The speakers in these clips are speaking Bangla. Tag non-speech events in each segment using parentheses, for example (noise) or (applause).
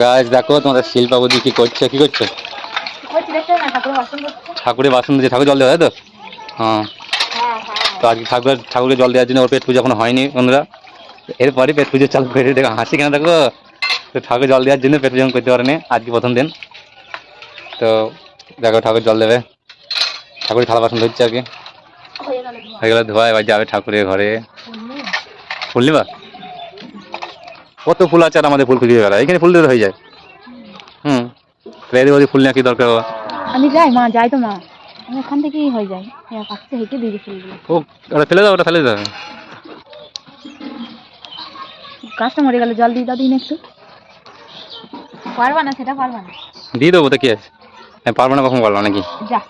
গাছ দেখো তোমাদের শিল্পাবতী কি করছে কি করছে? ঠাকুরের বাসন দিয়ে ঠাকুর জল দেওয়া তো? হ্যাঁ। হ্যাঁ হ্যাঁ তো আজকে ঠাকুর ঠাকুরকে জল দেওয়ার জন্য ওর পেট পুজো এখন হয়নি বন্ধুরা। এরপরে পেট পুজো চালু করে দেখো হাসি কেন দেখো? তো ঠাকুর জল দেওয়ার জন্য পেট পুজো করতে পারেনি আজকে প্রথম দিন। তো দেখো ঠাকুর জল দেবে। ঠাকুরের থালা বাসন ধরছে আর কি হয়ে গেল ধোয়া। এবার যাবে ঠাকুরের ঘরে। হুম। কত ফুল আছে আর আমাদের ফুল খুঁজে গেল এখানে ফুল দিতে হয়ে যায়। হুম। এদের ফুল নেওয়া কি দরকার বাবা? আমি যাই মা যাই তো মা। আমি ওখান থেকেই হয়ে যায় কাছে হেঁটে দিয়ে ফুলগুলো ও ওটা ফেলে দাও ওটা ফেলে দাও। গাছটা মরে গেল জল দিয়ে দাও দিন একটু। পারবা না সেটা পারবা না। দিয়ে দেবো তো কি আছে? হ্যাঁ পারব না কখন পারব নাকি? যা।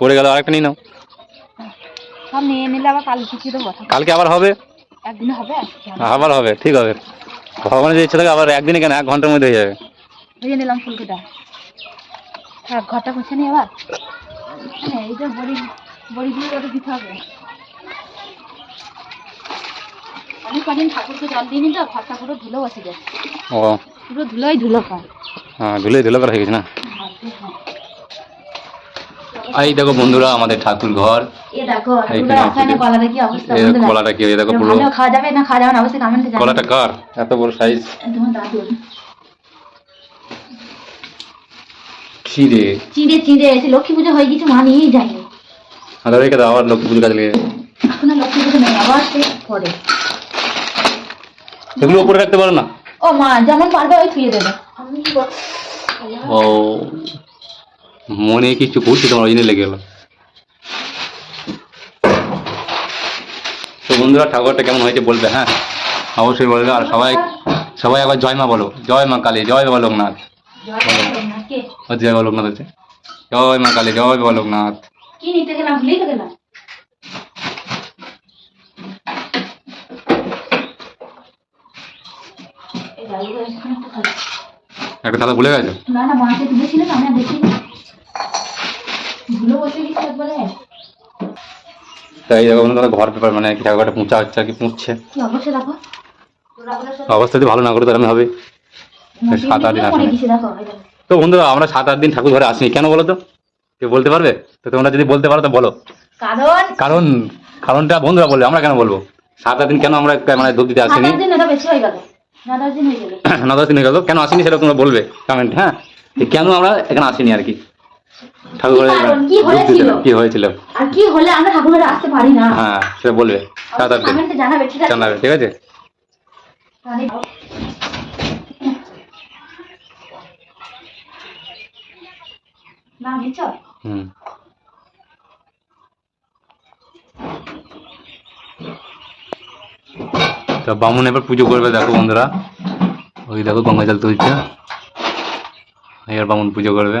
পড়ে গেল আরেকটা নিয়ে নাও। সব নিয়ে নিলে আবার কাল কিছু দেবো? কালকে আবার হবে? একদিনে হবে? আবার হবে ঠিক হবে। ভগবানের যে ইচ্ছে থাকে আবার একদিনে কেন? এক ঘণ্টার মধ্যে হয়ে যাবে। ভেজে নিলাম হ্যাঁ ঘরটা নি আবার হ্যাঁ এই যে বড়ি বড়িগুলো ওটা দিতে হবে। অনেক কদিন ঠাকুরকে জল দিইনি তো ঘরটা পুরো ধুলো বসে ও। পুরো ধুলোই ধুলো খায় হ্যাঁ ধুলে ধুলে করা হয়ে গেছে না? এই দেখো বন্ধুরা আমাদের ঠাকুর ঘর। কলাটা কি দেখো পুরো। কার? এত বড় সাইজ চিড়ে চিড়ে এসে লক্ষ্মী পুজো হয়ে গেছে মা নিয়েই যায়নি। আবার রেখে দাও আবার লক্ষ্মী পুজো কাজে লেগে যাবে। লক্ষ্মী পুজো নেই আবার সে পরে এগুলো উপরে রাখতে পারো না? ও মা যেমন পারবে ওই ছুঁয়ে দেবে। ও। মনে কিছু করছি তোমার ওই জন্য লেগে গেল। তো বন্ধুরা ঠাকুরটা কেমন হয়েছে বলবে হ্যাঁ? অবশ্যই বলবে আর সবাই সবাই একবার জয় মা বলো। জয় মা কালী জয় বাবা লোকনাথ। জয় বাবা লোকনাথ হচ্ছে জয় মা কালী জয় বাবা লোকনাথ। কি নিতে গেলাম? ভুলেই তো গেলাম। এই ডালগুলো এখানে একটু কথা ভুলে গেছো? না না মাকে তুলেছিলেন আমি দেখিনি। তাই দেখো ঘর পেপার মানে কি ঠাকুরটা পুঁচা হচ্ছে আর কি অবস্থা যদি ভালো না করে তাহলে হবে সাত আট দিন আসেনি। তো বন্ধুরা আমরা সাত আট দিন ঠাকুর ঘরে আসিনি কেন বলো তো? কেউ বলতে পারবে? তো তোমরা যদি বলতে পারো তো বলো। কারণ? কারণ কারণটা বন্ধুরা বলবে আমরা কেন বলব? সাত আট দিন কেন আমরা মানে দুধ দিতে আসিনি? ন দশ (clears throat) দিন হয়ে গেল। কেন আসিনি সেটা তোমরা বলবে কমেন্ট হ্যাঁ? কেন আমরা এখানে আসিনি আর কি? ঠাকুর কি হয়েছিল? কি হয়েছিল? আর কি হলে আমরা ঠাকুর ঘরে আসতে পারি না? হ্যাঁ সেটা বলবে সাত আট দিন জানাবে ঠিক আছে? জানাবে ঠিক আছে? না নিচ্ছ? হুম। তো বামুন এবার পুজো করবে দেখো বন্ধুরা। ওই দেখো গঙ্গা জল তুলছে। এবার বামুন পুজো করবে।